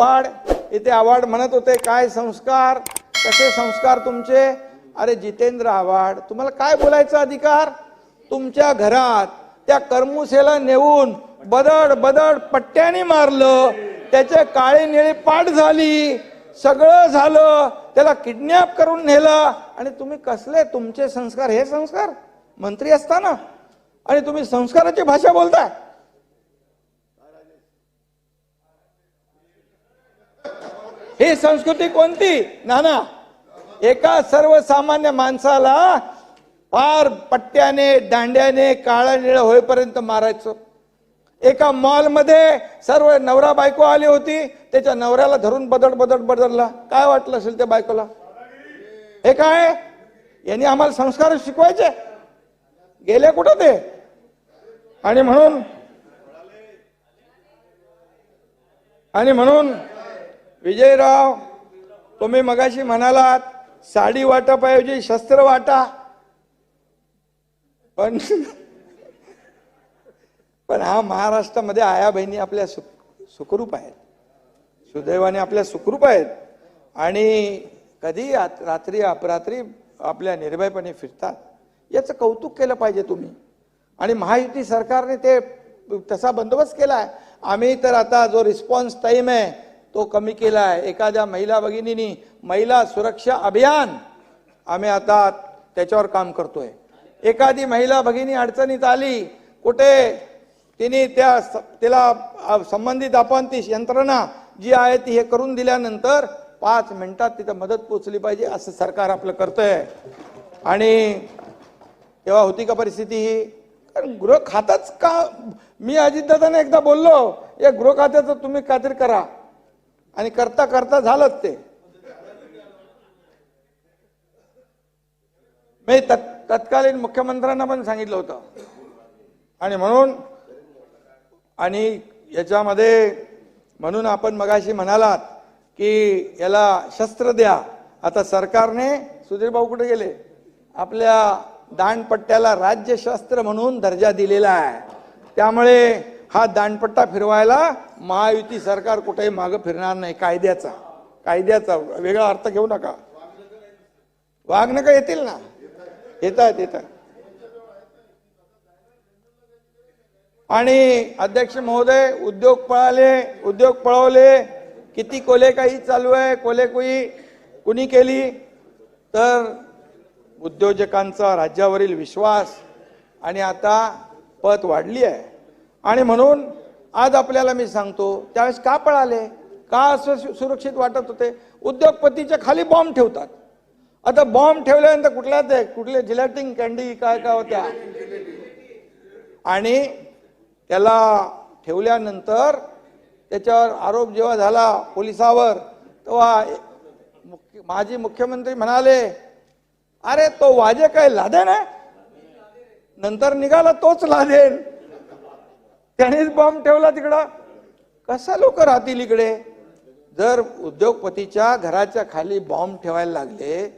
आवाड इथे आवाड म्हणत होते काय संस्कार? कसे संस्कार तुमचे? अरे जितेंद्र आव्हाड तुम्हाला काय बोलायचा अधिकार? तुमच्या घरात त्या करमुसेला नेऊन बदड बदड पट्ट्याने मारलं. त्याचे काळे निळे पाठ झाली. सगळं झालं. त्याला किडनॅप करून नेलं. आणि तुम्ही कसले? तुमचे संस्कार हे संस्कार? मंत्री असताना? आणि तुम्ही संस्काराची भाषा बोलताय? ही संस्कृती कोणती? नाना एका सर्वसामान्य माणसाला फार पट्ट्याने दांड्याने काळा निळ होईपर्यंत मारायचं. एका मॉलमध्ये सर्व नवरा बायको आली होती त्याच्या नवऱ्याला धरून बदड बदड बदलला काय वाटलं असेल त्या बायकोला? हे काय? यांनी आम्हाला संस्कार शिकवायचे. गेले कुठं ते? आणि म्हणून आणि म्हणून विजयराव तुम्ही मगाशी म्हणालात साडी वाटपाऐवजी शस्त्र वाटा. पण पण हा महाराष्ट्रामध्ये आया बहिणी आपल्या सुख सुखरूप आहेत. सुदैवाने आपल्या सुखरूप आहेत. आणि कधी आत- रात्री अपरात्री आपल्या निर्भयपणे फिरतात याचं कौतुक केलं पाहिजे तुम्ही. आणि महायुती सरकारने ते तसा बंदोबस्त केला आहे आम्ही तर आता जो रिस्पॉन्स टाईम आहे तो कमी केला आहे. एखाद्या महिला भगिनीनी महिला सुरक्षा अभियान आम्ही आता त्याच्यावर काम करतोय. एखादी महिला भगिनी अडचणीत आली कुठे तिने त्या स- तिला संबंधित आपण ती यंत्रणा जी आहे ती हे करून दिल्यानंतर पाच मिनिटात तिथं मदत पोचली पाहिजे असं सरकार आपलं करतंय. आणि तेव्हा होती का परिस्थिती ही? कारण गृह खातच का मी अजितदादांना एकदा बोललो या गृह खात्याचं तुम्ही काहीतरी करा. आणि करता करता झालंच ते. मी तत् तत्कालीन मुख्यमंत्र्यांना पण सांगितलं होतं. आणि म्हणून आणि याच्यामध्ये म्हणून आपण मगाशी म्हणालात की याला शस्त्र द्या. आता सरकारने सुधीर भाऊ कुठे गेले? आपल्या दांडपट्ट्याला राज्यशास्त्र म्हणून दर्जा दिलेला आहे. त्यामुळे हा दांडपट्टा फिरवायला महायुती सरकार कुठेही मागं फिरणार नाही. कायद्याचा. कायद्याचा. वेगळा अर्थ घेऊ नका. वाघ का येतील ना? येतात येतात आणि अध्यक्ष महोदय उद्योग पळाले उद्योग पळवले. किती कोले काही चालू आहे कोले कोई कुणी केली? तर उद्योजकांचा राज्यावरील विश्वास. आणि आता पत वाढली आहे. आणि म्हणून आज आपल्याला मी सांगतो त्यावेळेस का पळाले? का असं सुरक्षित वाटत होते? उद्योगपतीच्या खाली बॉम्ब ठेवतात. आता बॉम्ब ठेवल्यानंतर कुठल्या ते कुठले जिलेटिंग कॅन्डी काय काय होत्या? आणि त्याला ठेवल्यानंतर त्याच्यावर आरोप जेव्हा झाला पोलिसावर तेव्हा माजी मुख्यमंत्री म्हणाले अरे तो वाजे काय लादेन आहे? नंतर निघाला तोच लादेन. त्यानेच बॉम्ब ठेवला तिकडं. कसा लोक राहतील इकडे? जर उद्योगपतीच्या घराच्या खाली बॉम्ब ठेवायला लागले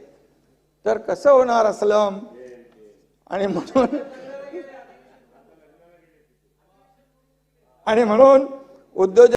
तर कसं होणार असलम? आणि म्हणून आणि म्हणून उद्योजक